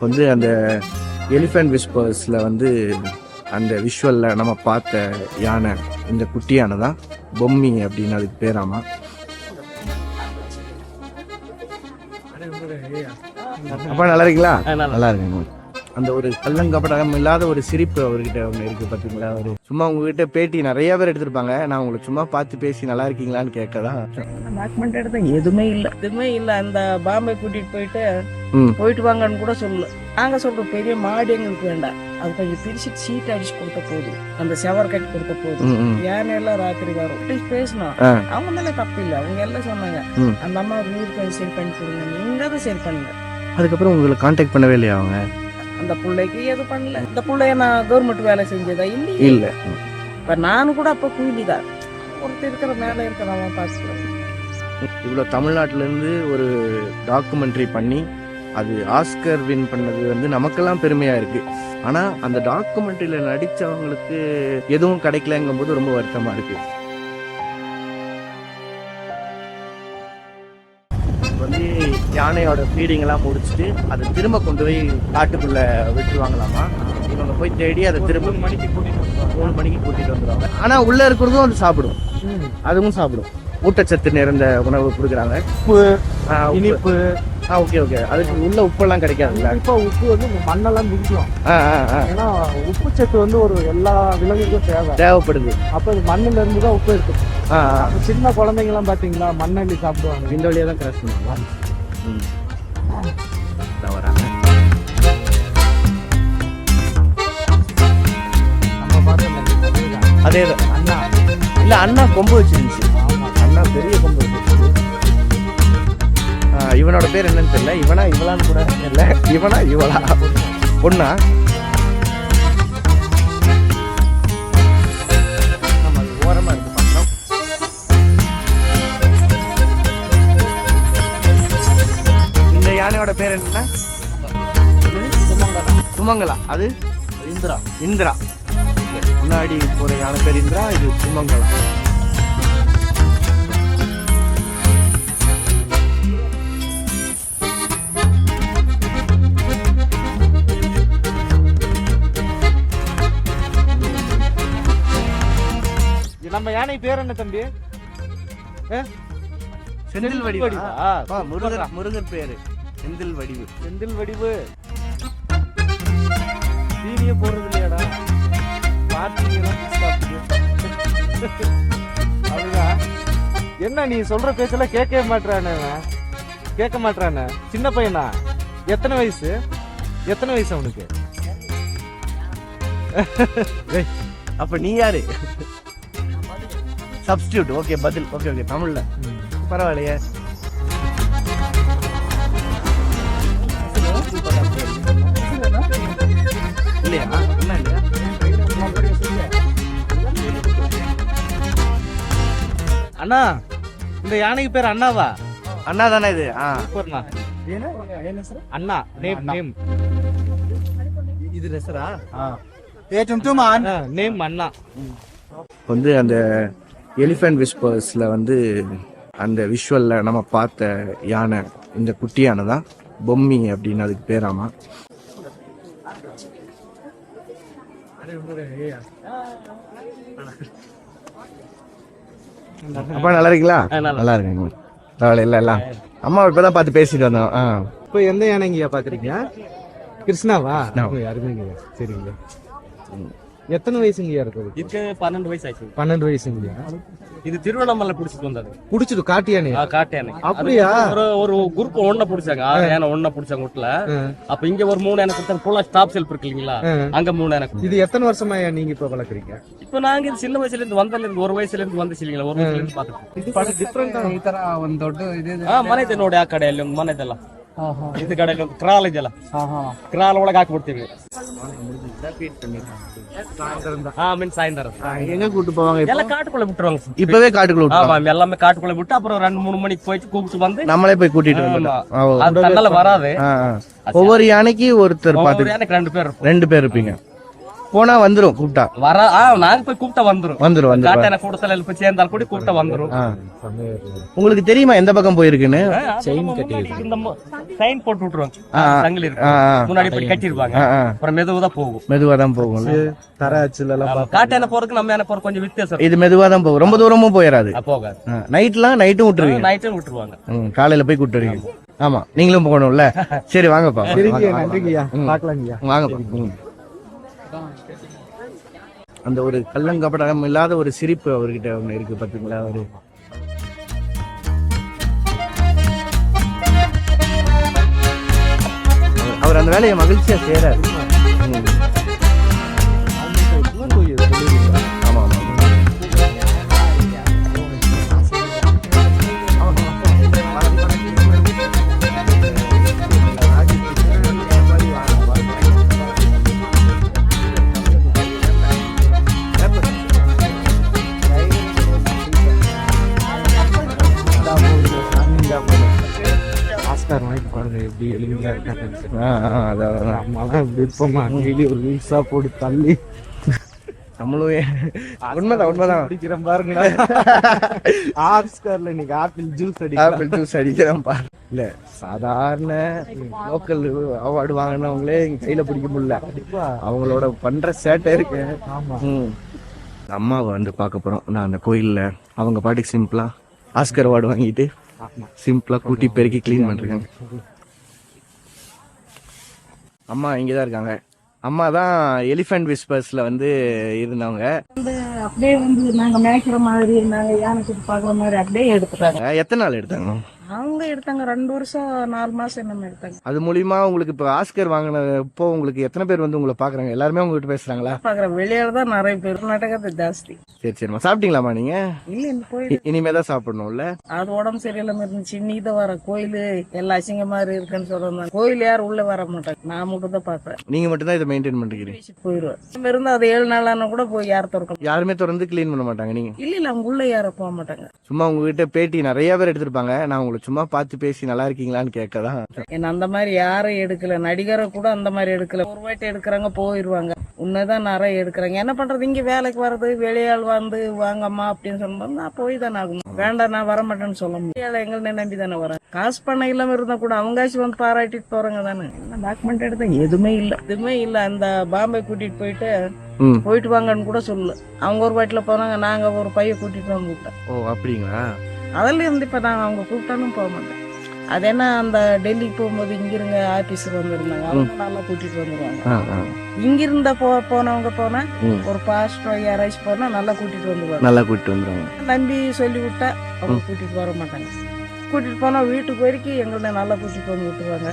வந்து அந்த எலிஃபென்ட் விஸ்பர்ஸில் வந்து அந்த விஷுவலில் நம்ம பார்த்த யானை இந்த குட்டி யானை தான் பொம்மி அப்படின்னு அதுக்கு பேராமா. அப்பா நல்லா இருக்கீங்களா? நல்லா இருக்குங்க அந்த ஒரு கள்ளங்கப்படம் இல்லாத ஒரு சிரிப்பு அவர்கிட்ட ஒன்று இருக்கு பாத்தீங்களா? ஒரு சும்மா உங்ககிட்ட பேட்டி நிறைய பேர் எடுத்திருப்பாங்க. நான் உங்களை சும்மா பார்த்து பேசி நல்லா இருக்கீங்களான்னு கேட்கதான் டாக்குமெண்ட் எடுத்த எதுவுமே இல்ல. எதுவுமே இல்ல. அந்த பாம்பே கூட்டிட்டு போயிட்டு. போயிட்டு வாங்கன்னு கூட சொல்லல. நாங்க சொல்றோம் பெரிய மாடு எங்களுக்கு வேண்டாம். அது கொஞ்சம் பிரிச்சு சீட் அடிச்சு கொடுத்த போதும் அந்த செவர் கட்டி கொடுத்த போதும். யானை எல்லாம் ராத்திரி வரும். அப்படி பேசணும். அவங்க மேல தப்பு இல்ல. அவங்க எல்லாம் சொன்னாங்க. அந்த அம்மா வீடு கொஞ்சம் சரி பண்ணி கொடுங்க. நீங்க அதை சரி பண்ணுங்க. அதுக்கப்புறம் உங்களை காண்டாக்ட் பண்ணவே இல்லையா அவங்க? அந்த பிள்ளைக்கு எதுவும் பண்ணல. இந்த பிள்ளைய நான் கவர்மெண்ட் வேலை செஞ்சதா இல்லையே? இல்ல. இப்ப நானும் கூட அப்ப கூலி தான் ஒருத்தர் இருக்கிற மேல இருக்கிறவன் பார்த்துக்கலாம் இவ்வளோ தமிழ்நாட்டிலேருந்து ஒரு டாக்குமெண்ட்ரி பண்ணி அது ஆஸ்கர் வின் பண்ணது வந்து நமக்கெல்லாம் பெருமையாக இருக்கு. ஆனால் அந்த டாக்குமெண்ட்ரியில் நடித்தவங்களுக்கு எதுவும் கிடைக்கலங்கும் போது ரொம்ப வருத்தமாக இருக்கு. யானையோட ஃபீடிங் எல்லாம் முடிச்சுட்டு அதை திரும்ப கொண்டு போய் காட்டுக்குள்ள விட்டுருவாங்களாமா? இவங்க போய் தேடி அதை திரும்ப மணிக்கு கூட்டிட்டு மூணு மணிக்கு கூட்டிட்டு வந்துடுவாங்க ஆனா உள்ள இருக்கிறதும் அது சாப்பிடும். அதுவும் சாப்பிடும். ஊட்டச்சத்து நிறைந்த உணவு கொடுக்குறாங்க. உப்பு. இனிப்பு. ஆ ஓகே ஓகே அதுக்கு உள்ள உப்பெல்லாம் கிடைக்காதுல்ல இப்போ உப்பு வந்து மண்ணெல்லாம் ஆ ஏன்னா உப்பு சத்து வந்து ஒரு எல்லா விலங்குக்கும் தேவை. தேவைப்படுது. அப்போ இது மண்ணுல இருந்து தான் உப்பு அப்ப சின்ன குழந்தைங்க எல்லாம் பாத்தீங்களா மண்ணள்ளி சாப்பிடுவாங்க. இந்த வழியாக தான் கிராஸ் பண்ணுவாங்க. அதே தான் அண்ணா. இல்ல அண்ணா கொம்பு வச்சிருந்துச்சு. அண்ணா பெரிய கொம்பு வச்சிருந்துச்சு. இவனோட பேர் என்னன்னு தெரியல. இவனா இவளான்னு கூட தெரியல. இவனா இவளா? பொண்ணா? யானையோட பேர் என்ன சுமங்கலா. சுமங்கலா. அது? இந்திரா. இந்திரா. முன்னாடி போற யானை பேர் இந்திரா இது சுமங்கலா நம்ம யானை பேர் என்ன தம்பி? செந்தில் வடிவா? முருகர் முருகர் பேரு செந்தில் வடிவு செந்தில் வடிவு தீனிய போறது அதுதான் என்ன நீ சொல்ற பேச்செல்லாம் கேட்கவே மாட்டானே. கேட்க மாட்டானே சின்ன பையனா? எத்தனை வயசு? எத்தனை வயசு அவனுக்கு? அப்ப நீ யாரு? சப்ஸ்டியூட் ஓகே பதில். ஓகே ஓகே தமிழ்ல. பரவாயில்லையே. இல்லையா? என்ன இல்லையா? அண்ணா இந்த யானைக்கு பேர் அண்ணாவா? அண்ணா தானே இது? ஆ. சூப்பர்ண்ணா. அண்ணா நேம் நேம். இது ரெசரா நேம் அண்ணா. வந்து அந்த எலிஃபென்ட் விஸ்பர்ஸில் வந்து அந்த விஷுவலில் நம்ம பார்த்த யானை இந்த குட்டி யானை தான். பொம்மி அப்படின்னு அதுக்கு பேராமா. அப்பா நல்லா இருக்கீங்களா நல்லா இருக்கேங்க பரவாயில்ல இல்லை எல்லாம் அம்மா இப்பதான் பார்த்து பேசிட்டு வந்தோம். ஆ. இப்போ எந்த யானைங்கய்யா பாக்குறீங்க? கிருஷ்ணாவா? அருமைங்கய்யா. சரிங்க. எத்தனை வயசுங்கய்யா இருக்குது இதுக்கு பன்னெண்டு வயசு ஆச்சு. பன்னெண்டு வயசுங்கய்யா இது திருவண்ணாமலை பிடிச்சிட்டு வந்தது. பிடிச்சிட்டு காட்டியானே காட்டியானே அப்படியா? ஒரு குரூப் ஒன்ன பிடிச்சாங்க. ஆறு யானை ஒன்ன பிடிச்சாங்க வீட்டுல. அப்ப இங்க ஒரு மூணு யானை ஃபுல்லா ஸ்டாப் செல்ப் இருக்கு இல்லீங்களா? அங்க மூணு யானை இது எத்தனை வருஷமா நீங்க இப்ப வளர்க்குறீங்க? இப்ப நாங்க இது சின்ன வயசுல இருந்து வந்தல இருந்து ஒரு வயசுல இருந்து வந்துச்சு இல்லீங்களா? ஒரு வயசுல இருந்து பாத்துட்டு ಇದು ಡಿಫ್ರೆಂಟ್ ಈ ತರ ಒಂದು ದೊಡ್ಡ ಇದೆ ಹಾ ಮನೆ ಇದೆ ನೋಡಿ ಆ ಕಡೆಯಲ್ಲಿ எங்க கூட்டு போவாங்க எல்லாம் காட்டுக்குள்ள விட்டுருவாங்க இப்பவே காட்டுக்குள்ள ஆமா எல்லாமே காட்டுக்குள்ள விட்டு அப்புறம் ரெண்டு மூணு மணிக்கு போயிட்டு கூப்பிட்டு வந்து நம்மளே போய் கூட்டிட்டு வந்துடும் வராது. ஒவ்வொரு யானைக்கு ஒருத்தர் ரெண்டு பேர் ரெண்டு பேர் இருப்பீங்க. போனா வந்துரும் கூப்பிட்டா. வர ஆ நாங்க போய் கூப்பிட்டா வந்துரும். வந்துரும் வந்துரும். காட்டான கூட்டத்துல போய் சேர்ந்தால் கூட கூப்பிட்டா வந்துரும். உங்களுக்கு தெரியுமா எந்த பக்கம் போயிருக்குன்னு? செயின் கட்டி இந்த சைன் போட்டு விட்டுருவாங்க. சங்கிலி. முன்னாடி போய் கட்டிருப்பாங்க. அப்புறம் மெதுவா தான் போகும். மெதுவா தான் போகும். தர அச்சுல எல்லாம் ஆமா. காட்டு யானை போறதுக்கு நம்ம யானை போறது கொஞ்சம் வித்தியாசம். இது மெதுவா தான் போகும். ரொம்ப தூரமும் போயிடாது போகாது. நைட்லாம் நைட்டும் விட்டுருவீங்க. நைட்டும் விட்டுருவாங்க. காலையில போய் கூட்டு வருவீங்க ஆமா நீங்களும் போகணும்ல. சரி வாங்கப்பா. வாங்கப்பா. அந்த ஒரு கள்ளங்கபடம் இல்லாத ஒரு சிரிப்பு அவர்கிட்ட ஒண்ணு இருக்கு பாத்தீங்களா? அவரு அவர்- அவர் அந்த வேலையை மகிழ்ச்சியா செய்யறாரு ஆஸ்கார் வாங்கி பாருங்க எப்படி எளிமையா இருக்காங்க ஆ, ஆ, அதான், அதான். நம்மளாம் விருப்பமா டெய்லி ஒரு ரீல்ஸா போட்டு தள்ளி. நம்மளும் உண்மைதான் உண்மைதான். அடிக்கிறேன் பாருங்களேன் ஆஸ்கார்ல இன்னைக்கு ஆப்பிள் ஜூஸ் ஆப்பிள் அடிக்கலாம் ஜூஸ் அடிக்கிறேன் பா. இல்ல சாதாரண லோக்கல் அவார்டு வாங்கினவங்களே எங்க கையில பிடிக்க முடியல. அவங்களோட பண்ற சேட்டை இருக்கு. அம்மாவை வந்து பார்க்க போறோம். நான் அந்த கோயில்ல அவங்க பாட்டுக்கு சிம்பிளா ஆஸ்கர் அவார்டு வாங்கிட்டு ஆமா. சிம்பிளா கூட்டி பெருக்கி க்ளீன் பண்றாங்க. அம்மா இங்கதான் இருக்காங்க. அம்மா தான் எலிஃபென்ட் விஸ்பர்ஸ்ல வந்து இருந்தவங்க. அப்படியே வந்து நாங்க மேய்க்கிற மாதிரி நாங்க யானை பாக்குற மாதிரி அப்படியே எடுத்துட்டாங்க. எத்தனை நாள் எடுத்தாங்க? அவங்க எடுத்தாங்க ரெண்டு வருஷம் நாலு மாசம் என்னமோ எடுத்தாங்க. அது மூலியமா உங்களுக்கு இப்ப ஆஸ்கர் வாங்கின இப்போ உங்களுக்கு எத்தனை பேர் வந்து உங்களை பாக்குறாங்க? எல்லாருமே உங்ககிட்ட பேசுறாங்களா? பாக்குற வெளியால தான் நிறைய பேர். கர்நாடகத்தை ஜாஸ்தி. சரி சரிம்மா. சாப்பிட்டீங்களாம்மா நீங்க? இல்ல இந்த கோயில் இனிமே தான் சாப்பிடணும்ல? அது உடம்பு சரியில்லாம இருந்துச்சு. இன்னைக்கு தான் வர கோயில் எல்லாம் அசிங்க மாதிரி இருக்குன்னு சொல்றாங்க கோயில் யாரும் உள்ள வர மாட்டாங்க. நான் மட்டும் தான் பாப்பேன் நீங்க மட்டும் தான் இதை மெயின்டைன் போயிடுவேன். நம்ம இருந்தா அது ஏழு நாளான கூட போய் யார் திறக்க யாருமே திறந்து க்ளீன் பண்ண மாட்டாங்க நீங்க? இல்ல இல்ல அவங்க உள்ள யாரும் போக மாட்டாங்க. சும்மா உங்ககிட்ட பேட்டி நிறைய பேர் எடுத்திருப்பாங்க. நான் உங்களை சும்மா பார்த்து பேசி நல்லா இருக்கீங்களான்னு கேட்கதான் என்ன அந்த மாதிரி யாரும் எடுக்கல. நடிகரை கூட அந்த மாதிரி எடுக்கல. ஒரு வாட்டி எடுக்கிறாங்க போயிடுவாங்க உன்னதான் நிறைய எடுக்கிறாங்க. என்ன பண்றது? இங்க வேலைக்கு வர்றது வெளியாள் வந்து வாங்கம்மா அப்படின்னு சொல்லும்போது நான் போய் தானே ஆகணும். வேண்டாம் நான் வர மாட்டேன்னு சொல்ல முடியாது எங்களை நம்பி தானே வரேன் காசு பண்ண இல்லாம இருந்தா கூட அவங்காச்சும் வந்து பாராட்டிட்டு போறாங்க தானே. டாக்குமெண்ட் எடுத்தா எதுவுமே இல்ல. எதுவுமே இல்ல. அந்த பாம்பே கூட்டிட்டு போயிட்டு போயிட்டு வாங்கன்னு கூட சொல்லு அவங்க ஒரு வாட்டில போனாங்க. நாங்க ஒரு பைய கூட்டிட்டு வந்து விட்டோம். ஓ அப்படிங்களா? அதில் இருந்து இப்போ நாங்கள் அவங்க கூப்பிட்டாலும் போக மாட்டோம் அது என்ன அந்த டெல்லிக்கு போகும்போது இங்கிருங்க ஆபீஸர் வந்திருந்தாங்க. அவங்க நல்லா கூட்டிட்டு வந்துருவாங்க. இங்கிருந்த போ போனவங்க போனா ம். ஒரு பாஸ்டர் யாராச்சும் போனா நல்லா கூட்டிட்டு வந்துருவாங்க. நல்லா கூப்பிட்டு வந்துருவாங்க. நம்பி சொல்லி விட்டா அவங்க கூட்டிட்டு வர மாட்டாங்க. கூட்டிட்டு போனா வீட்டுக்கு வரைக்கும் எங்களை நல்லா கூட்டிட்டு வந்து விட்டுருவாங்க.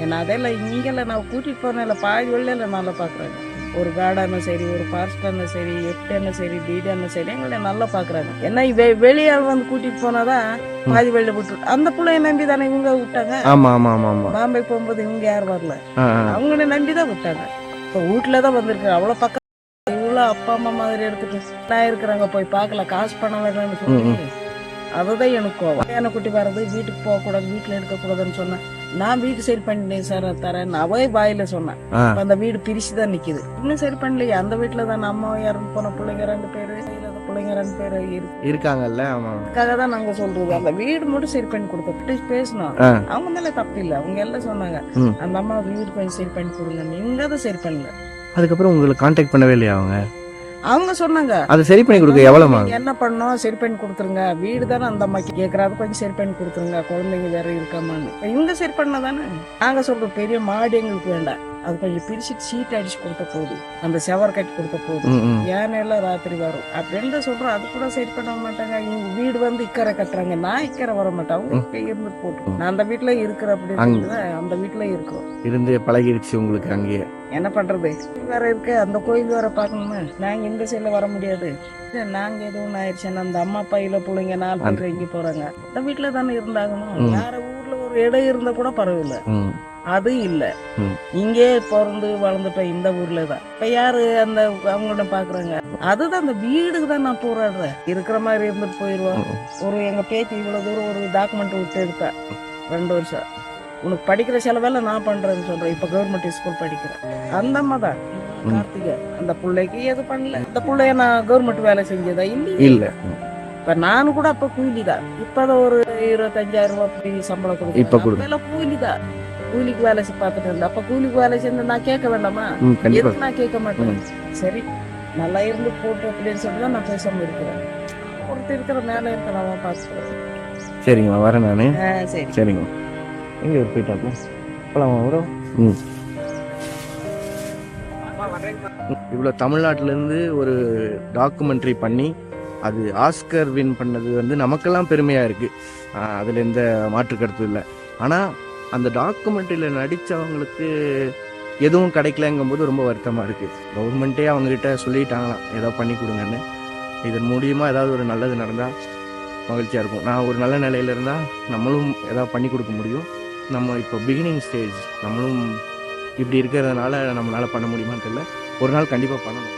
ஏன்னா அதெல்லாம் இங்கெல்லாம் நான் கூட்டிட்டு போனேன்ல பாதி வெளியில நல்லா பாக்குறாங்க. ஒரு கார்டனும் சரி ஒரு பாஸ்டர்னும் சரி எப்டனும் சரி டீடனும் சரி எங்களை நல்லா பாக்குறாங்க. ஏன்னா வெ- வெளியாள் வந்து கூட்டிட்டு போனாதான் பாதி வெளியில விட்டு அந்த பிள்ளைய நம்பி தானே இவங்க விட்டாங்க? ஆமா ஆமா ஆமா ஆமா. பாம்பே போகும்போது இவங்க யாரும் வரல? அவங்கள நம்பி தான் விட்டாங்க. இப்போ வீட்டுல தான் வந்திருக்கு அவ்வளவு பக்கம் இவ்வளவு அப்பா அம்மா மாதிரி எடுத்துட்டு நான் இருக்கிறாங்க போய் பார்க்கல காசு பணம் வேணும்னு சொல்லி அதுதான் எனக்கு கோவம். குட்டி வர்றது வீட்டுக்கு போக கூடாது வீட்டுல இருக்க கூடாதுன்னு சொன்னேன். நான் வீட்டு சரி பண்ணிட்டேன் சார் தரேன் அவே வாயில சொன்னேன். அந்த வீடு பிரிச்சு தான் நிக்குது. இன்னும் சரி பண்ணலையே. அந்த வீட்டுல தான் நம்ம இறந்து போன பிள்ளைங்க ரெண்டு பேரு இல்லாத பிள்ளைங்க ரெண்டு பேரு இருக்கு இருக்காங்கல்ல அதுக்காக தான் நாங்க சொல்றது. அந்த வீடு மட்டும் சரி பண்ணி கொடுத்தோம் பேசணும். அவங்க மேல தப்பு இல்ல. அவங்க எல்லாம் சொன்னாங்க. அந்த அம்மா வீடு கொஞ்சம் சரி பண்ணி கொடுங்க. நீங்க அதை சரி பண்ணல. அதுக்கப்புறம் உங்களை காண்டாக்ட் பண்ணவே இல்லையா அவங்க? அவங்க சொன்னாங்க. அதை சரி பண்ணி கொடுக்க எவ்வளவுமா நீங்க என்ன பண்ணோம் சரி பண்ணி கொடுத்துருங்க. வீடு தானே அந்த அம்மாக்கு கேக்குறாரு கொஞ்சம் சரி பண்ணி கொடுத்துருங்க. குழந்தைங்க வேற இருக்காமான்னு. இவங்க சரி பண்ணதானே? நாங்க சொல்ற பெரிய மாடு எங்களுக்கு வேண்டாம். அது கொஞ்சம் பிரிச்சுட்டு சீட் அடிச்சு கொடுத்த போதும். அந்த செவர் கட்டி கொடுத்த போதும். ம். யானை எல்லாம் ராத்திரி வரும்? அப்படின்னு சொல்றோம். அது கூட சரி பண்ண மாட்டாங்க. இவங்க வீடு வந்து இக்கரை கட்டுறாங்க. நான் இக்கரை வர மாட்டேன். அவங்க இங்க இருந்து போட்டு நான் அந்த வீட்டுல இருக்கிற அப்படின்னு அந்த வீட்டுல இருக்கோம். இருந்து பழகிடுச்சு உங்களுக்கு அங்கேயே என்ன பண்றது? வேற இருக்கு. அந்த கோயில் வேற பாக்கணுமா நாங்க இந்த சைடுல வர முடியாது. நாங்க எதுவும் ஆயிடுச்சுன்னா அந்த அம்மா அப்பா இல்ல பிள்ளைங்க நாலு பேர் எங்க போறாங்க. அந்த வீட்டுல தானே இருந்தாகணும். வேற ஊர்ல ஒரு இடம் இருந்தா கூட பரவாயில்ல. அது இல்ல. இங்கே பிறந்து வளர்ந்துட்டோம் இந்த ஊர்ல தான். இப்ப யாரு அந்த அவங்கள பாக்குறாங்க? அதுதான் அந்த வீடுக்கு தான் நான் போராடுறேன். இருக்கிற மாதிரி இருந்துட்டு போயிருவோம் ம். ஒரு எங்க பேத்தி இவ்வளவு தூரம் ஒரு டாக்குமெண்ட் விட்டு எடுத்தா. ரெண்டு வருஷம். உனக்கு படிக்கிற செலவெல்லாம் நான் பண்றேன்னு சொல்றேன். இப்ப கவர்மெண்ட் ஸ்கூல் படிக்கிறேன். அந்த அம்மா தான். கார்த்திகை அந்த பிள்ளைக்கு எது பண்ணல. இந்த பிள்ளைய நான் கவர்மெண்ட் வேலை செஞ்சதா? இல்ல. இப்ப நானும் கூட அப்ப கூலி தான் இப்பதான் ஒரு இருபத்தஞ்சாயிரம் ரூபாய் சம்பளம் கொடுக்குறேன். இப்ப கொடு. அப்ப எல்லாம் கூலி தான் கூலிக்கு வேலை பார்த்துட்டு இருந்தேன் அப்ப கூலிக்கு வேலை செஞ்சு நான் கேட்க வேண்டாமா? எதுக்கு நான் கேட்க மாட்டேன்? சரி நல்லா இருந்து போட்டு அப்படின்னு சொல்லி தான் நான் பேசாம இருக்கிறேன். ஒருத்தர் இருக்கிற மேல இருக்கிறவன் பார்த்துக்கிறேன் சரிங்கம்மா வரேன் நானு. சரி. சரிங்க எங்க ஒரு போயிட்டாப்பா போலாமா ம். இவ்வளோ தமிழ்நாட்டிலேருந்து ஒரு டாக்குமெண்ட்ரி பண்ணி அது ஆஸ்கர் வின் பண்ணது வந்து நமக்கெல்லாம் பெருமையாக இருக்குது அதில் எந்த மாற்று கருத்தும் இல்லை. ஆனால் அந்த டாக்குமெண்ட்ரியில் நடித்தவங்களுக்கு எதுவும் கிடைக்கலங்கும்போது ரொம்ப வருத்தமாக இருக்குது கவர்மெண்ட்டே அவங்ககிட்ட சொல்லிட்டாங்களாம் ஏதோ பண்ணி கொடுங்கன்னு. இதன் மூலியமாக ஏதாவது ஒரு நல்லது நடந்தால் மகிழ்ச்சியாக இருக்கும். நான் ஒரு நல்ல நிலையில இருந்தால் நம்மளும் ஏதாவது பண்ணி கொடுக்க முடியும். நம்ம இப்போ பிகினிங் ஸ்டேஜ் நம்மளும் இப்படி இருக்கிறதுனால நம்மளால் பண்ண முடியுமான்னு தெரியல. ஒரு நாள் கண்டிப்பாக பண்ணணும்.